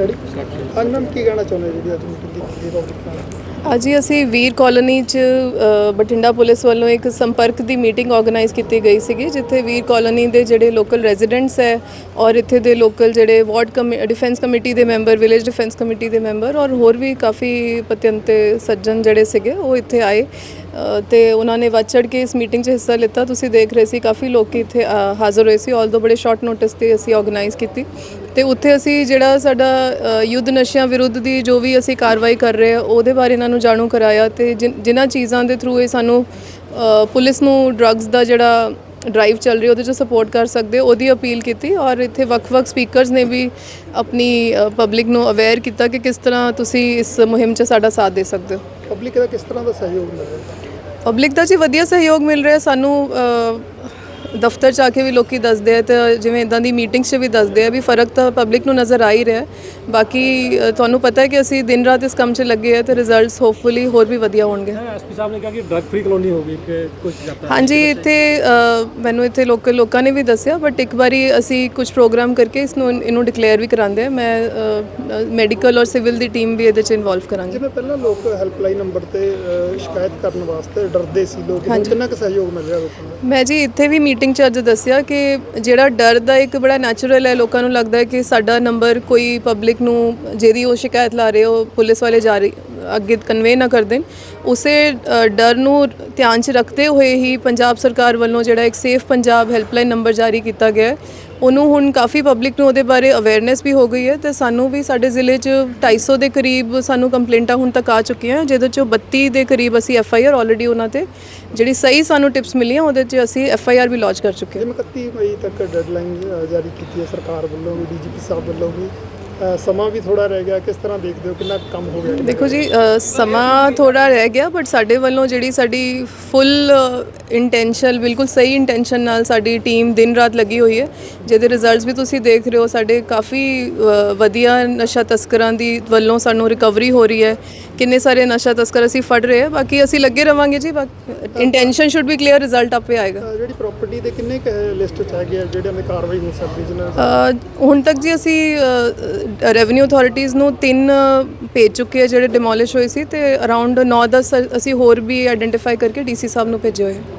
Ready ਹਾਂਜੀ ma'am ਕੀ ਕਹਿਣਾ ਚਾਹੁੰਦੇ ਜਿਹੜੀ ਅੱਜ ਮੀਟਿੰਗ ਕੀਤੀ ਗਈ ਪਬਲਿਕ ਨਾਲ? ਅੱਜ ਅਸੀਂ ਵੀਰ ਕਾਲੋਨੀ ਚ ਅ, ਬਠਿੰਡਾ ਪੁਲਿਸ ਵੱਲੋਂ ਇੱਕ ਸੰਪਰਕ ਦੀ ਮੀਟਿੰਗ ਆਰਗੇਨਾਈਜ਼ ਕੀਤੀ ਗਈ ਸੀਗੀ ਜਿੱਥੇ ਵੀਰ ਕਾਲੋਨੀ ਦੇ ਜਿਹੜੇ ਲੋਕਲ ਰੈਜ਼ੀਡੈਂਟਸ ਹੈ ਔਰ ਇੱਥੇ ਦੇ ਲੋਕਲ ਜਿਹੜੇ ਵਾਰਡ ਡਿਫੈਂਸ ਕਮੇਟੀ ਦੇ ਮੈਂਬਰ ਵਿਲੇਜ ਡਿਫੈਂਸ ਕਮੇਟੀ ਦੇ ਮੈਂਬਰ ਔਰ ਹੋਰ ਵੀ ਕਾਫੀ ਪਤਿਅੰਤੇ ਸੱਜਣ ਜਿਹੜੇ ਸੀਗੇ ਉਹ ਇੱਥੇ ਆਏ। ਤੇ ਉਹਨਾਂ ਨੇ ਵੱਧ ਚੜ੍ਹ ਕੇ ਇਸ ਮੀਟਿੰਗ 'ਚ ਹਿੱਸਾ ਲਿੱਤਾ। ਤੁਸੀਂ ਦੇਖ ਰਹੇ ਸੀ, ਕਾਫੀ ਲੋਕ ਇੱਥੇ ਹਾਜ਼ਰ ਹੋਏ ਸੀ ਆਲਦੋ ਬੜੇ ਸ਼ਾਰਟ ਨੋਟਿਸ ਤੇ ਅਸੀਂ ਆਰਗੇਨਾਈਜ਼ ਕੀਤੀ। ਤੇ ਉੱਥੇ ਅਸੀਂ ਜਿਹੜਾ ਸਾਡਾ ਯੁੱਧ ਨਸ਼ਿਆਂ ਵਿਰੁੱਧ ਦੀ ਜੋ ਵੀ ਅਸੀਂ ਕਾਰਵਾਈ ਕਰ ਰਹੇ ਆ ਉਹਦੇ ਬਾਰੇ ਇਹਨਾਂ ਨੂੰ ਜਾਣੂ ਕਰਾਇਆ ਤੇ ਜਿਨ- ਜਿਨ੍ਹਾਂ ਚੀਜ਼ਾਂ ਦੇ ਥਰੂ ਇਹ ਸਾਨੂੰ ਪੁਲਿਸ ਨੂੰ ਡਰੱਗਸ ਦਾ ਜਿਹੜਾ ਡਰਾਈਵ ਚੱਲ ਰਹੀ ਉਹਦੇ 'ਚ ਸਪੋਰਟ ਕਰ ਸਕਦੇ ਹੋ, ਉਹਦੀ ਅਪੀਲ ਕੀਤੀ ਔਰ ਇੱਥੇ ਵੱਖ-ਵੱਖ ਸਪੀਕਰਸ ਨੇ ਵੀ ਆਪਣੀ ਪਬਲਿਕ ਨੂੰ ਅਵੇਅਰ ਕੀਤਾ ਕਿ ਕਿਸ ਤਰ੍ਹਾਂ ਤੁਸੀਂ ਇਸ ਮੁਹਿੰਮ 'ਚ ਸਾਡਾ ਸਾਥ ਦੇ ਸਕਦੇ ਹੋ ਪਬਲਿਕ ਦਾ ਕਿਸ ਤਰ੍ਹਾਂ ਦਾ ਸਹਿਯੋਗ ਮਿਲ ਰਿਹਾ ਪਬਲਿਕ ਦਾ ਜੀ ਵਧੀਆ ਸਹਿਯੋਗ ਮਿਲ ਰਿਹਾ ਸਾਨੂੰ ਦਫ਼ਤਰ ਚ ਆ ਕੇ ਵੀ ਲੋਕੀ ਦੱਸਦੇ ਆ ਤੇ ਜਿਵੇਂ ਇਦਾਂ ਦੀ ਮੀਟਿੰਗਸ 'ਚ ਵੀ ਦੱਸਦੇ ਆ ਵੀ ਫ਼ਰਕ ਤਾਂ ਪਬਲਿਕ ਨੂੰ ਨਜ਼ਰ ਆ ਹੀ ਰਿਹਾ। ਬਾਕੀ ਅ, ਤੁਹਾਨੂੰ ਪਤਾ ਹੈ ਕਿ ਅਸੀਂ ਦਿਨ ਰਾਤ ਇਸ ਕੰਮ 'ਚ ਲੱਗੇ ਆ ਤੇ ਰਿਜ਼ਲਟਸ ਹੋਪਫੁਲੀ ਹੋਰ ਵੀ ਵਧੀਆ ਹੋਣਗੇ। ਐਸਪੀ ਸਾਹਿਬ ਨੇ ਕਿਹਾ ਕਿ ਡਰਗ ਫ੍ਰੀ ਕਲੋਨੀ ਹੋਗੀ ਕਿ ਕੁਝ ਜਾਤਾ ਹਾਂਜੀ ਇੱਥੇ ਅ, ਮੈਨੂੰ ਇੱਥੇ ਲੋਕਲ ਲੋਕਾਂ ਨੇ ਵੀ ਦੱਸਿਆ ਬਟ ਇੱਕ ਵਾਰੀ ਅਸੀਂ ਕੁਝ ਪ੍ਰੋਗਰਾਮ ਕਰਕੇ ਇਸ ਨੂੰ ਇਹਨੂੰ ਡਿਕਲੇਅਰ ਵੀ ਕਰਾਉਂਦੇ ਆ ਮੈਂ ਮੈਡੀਕਲ ਔਰ ਸਿਵਲ ਦੀ ਟੀਮ ਵੀ ਇਹਦੇ 'ਚ ਇਨਵੋਲਵ ਕਰਾਂਗੇ। ਜਿਵੇਂ ਪਹਿਲਾਂ ਲੋਕ ਹੈਲਪਲਾਈਨ ਨੰਬਰ ਤੇ ਅਹ, ਸ਼ਿਕਾਇਤ ਕਰਨ ਵਾਸਤੇ ਡਰਦੇ ਸੀ ਲੋਕ ਹੁਣ ਕਿੰਨਾ ਕੁ ਸਹਿਯੋਗ ਮਿਲ ਰਿਹਾ ਲੋਕਾਂ ਨੂੰ? ਮੈਂ ਜੀ ਇੱਥੇ ਵੀ ਮੀਟਿੰਗ 'ਚ ਅੱਜ ਦੱਸਿਆ ਕਿ ਜਿਹੜਾ ਡਰ ਦਾ ਇੱਕ ਬੜਾ ਨੈਚੁਰਲ ਹੈ ਲੋਕਾਂ ਨੂੰ ਲੱਗਦਾ ਹੈ ਕਿ ਸਾਡਾ ਨੰਬਰ ਕੋਈ ਪਬਲਿਕ ਪਬਲਿਕ ਨੂੰ ਜਿਹਦੀ ਉਹ ਸ਼ਿਕਾਇਤ ਲਾ ਰਹੇ ਹੋ, ਪੁਲਿਸ ਵਾਲੇ ਜਾਰੀ ਅੱਗੇ ਕਨਵੇ ਨਾ ਕਰ ਦੇਣ, ਉਸੇ ਡਰ ਨੂੰ ਧਿਆਨ 'ਚ ਰੱਖਦੇ ਹੋਏ ਹੀ ਪੰਜਾਬ ਸਰਕਾਰ ਵੱਲੋਂ ਜਿਹੜਾ ਇੱਕ ਸੇਫ ਪੰਜਾਬ ਹੈਲਪਲਾਈਨ ਨੰਬਰ ਜਾਰੀ ਕੀਤਾ ਗਿਆ ਹੈ। ਉਹਨੂੰ ਹੁਣ ਕਾਫੀ ਪਬਲਿਕ ਨੂੰ ਉਹਦੇ ਬਾਰੇ ਅਵੇਅਰਨੈਸ ਵੀ ਹੋ ਗਈ ਹੈ ਤੇ ਸਾਨੂੰ ਵੀ ਸਾਡੇ ਜ਼ਿਲ੍ਹੇ 'ਚ 250 ਦੇ ਕਰੀਬ ਸਾਨੂੰ ਕੰਪਲੇਂਟਾਂ ਹੁਣ ਤੱਕ ਆ ਚੁੱਕੀਆਂ ਜਿਹਦੇ 'ਚੋਂ 32 ਦੇ ਕਰੀਬ ਅਸੀਂ ਐਫ ਆਈ ਆਰ ਆਲਰੇਡੀ ਉਹਨਾਂ ਤੇ, ਜਿਹੜੀ ਸਹੀ ਸਾਨੂੰ ਟਿਪਸ ਮਿਲੀਆਂ ਉਹਦੇ 'ਚ ਅਸੀਂ ਐਫ ਆਈ ਆਰ ਵੀ ਲਾਂਚ ਕਰ ਚੁੱਕੇ ਹਾਂ। 31 ਮਈ ਤੱਕ ਡੈਡਲਾਈਨ ਜਾਰੀ ਕੀਤੀ ਹੈ ਸਰਕਾਰ ਵੱਲੋਂ, ਵੀ ਡੀਜੀਪੀ ਸਾਹਿਬ ਵੱਲੋਂ ਵੀ। ਸਮਾਂ ਵੀ ਥੋੜਾ ਰਹਿ ਗਿਆ, ਕਿਸ ਤਰ੍ਹਾਂ ਦੇਖਦੇ ਹੋ, ਕਿੰਨਾ ਕੁ ਕੰਮ ਹੋ ਗਿਆ? ਦੇਖੋ ਜੀ ਸਮਾਂ ਥੋੜਾ ਰਹਿ ਗਿਆ ਬਟ ਸਾਡੇ ਵੱਲੋਂ ਜਿਹੜੀ ਸਾਡੀ ਫੁੱਲ ਇੰਟੈਂਸ਼ਨ ਬਿਲਕੁਲ ਸਹੀ ਇੰਟੈਂਸ਼ਨ ਨਾਲ ਸਾਡੀ ਟੀਮ ਦਿਨ ਰਾਤ ਲੱਗੀ ਹੋਈ ਹੈ। ਜਿਹਦੇ ਰਿਜ਼ਲਟਸ ਵੀ ਤੁਸੀਂ ਦੇਖ ਰਹੇ ਹੋ, ਸਾਡੇ ਕਾਫੀ ਵਧੀਆ ਨਸ਼ਾ ਤਸਕਰਾਂ ਦੀ ਵੱਲੋਂ ਸਾਨੂੰ ਰਿਕਵਰੀ ਹੋ ਰਹੀ ਹੈ। ਕਿੰਨੇ ਸਾਰੇ ਨਸ਼ਾ ਤਸਕਰ ਅਸੀਂ ਫੜ ਰਹੇ ਹਾਂ ਬਾਕੀ ਅਸੀਂ ਲੱਗੇ ਰਵਾਂਗੇ ਜੀ intention should be clear result ਆਪੇ ਆਏਗਾ। ਜਿਹੜੀ ਪ੍ਰਾਪਰਟੀ ਦੇ ਕਿੰਨੇ ਲਿਸਟ ਚ ਹੈਗੇ ਆ ਜਿਹੜਿਆਂ ਦੇ ਕਾਰਵਾਈ ਹੋ ਸਕਦੀ ਜਿਨ੍ਹਾਂ ਅ, ਹੁਣ ਤੱਕ ਜੀ ਅਸੀਂ ਰੈਵਨਿਊ ਅਥਾਰਟੀਆਂ ਨੂੰ ਤਿੰਨ ਭੇਜ ਚੁੱਕੇ ਆ ਜਿਹੜੇ ਡਿਮੋਲਿਸ਼ ਹੋਏ ਸੀ ਤੇ ਅਰਾਊਂਡ 9-10 ਅਸੀਂ ਹੋਰ ਵੀ ਆਇਡੈਂਟੀਫਾਈ ਕਰਕੇ ਡੀਸੀ ਸਾਹਿਬ ਨੂੰ ਭੇਜੇ ਹੋਏ ਆ।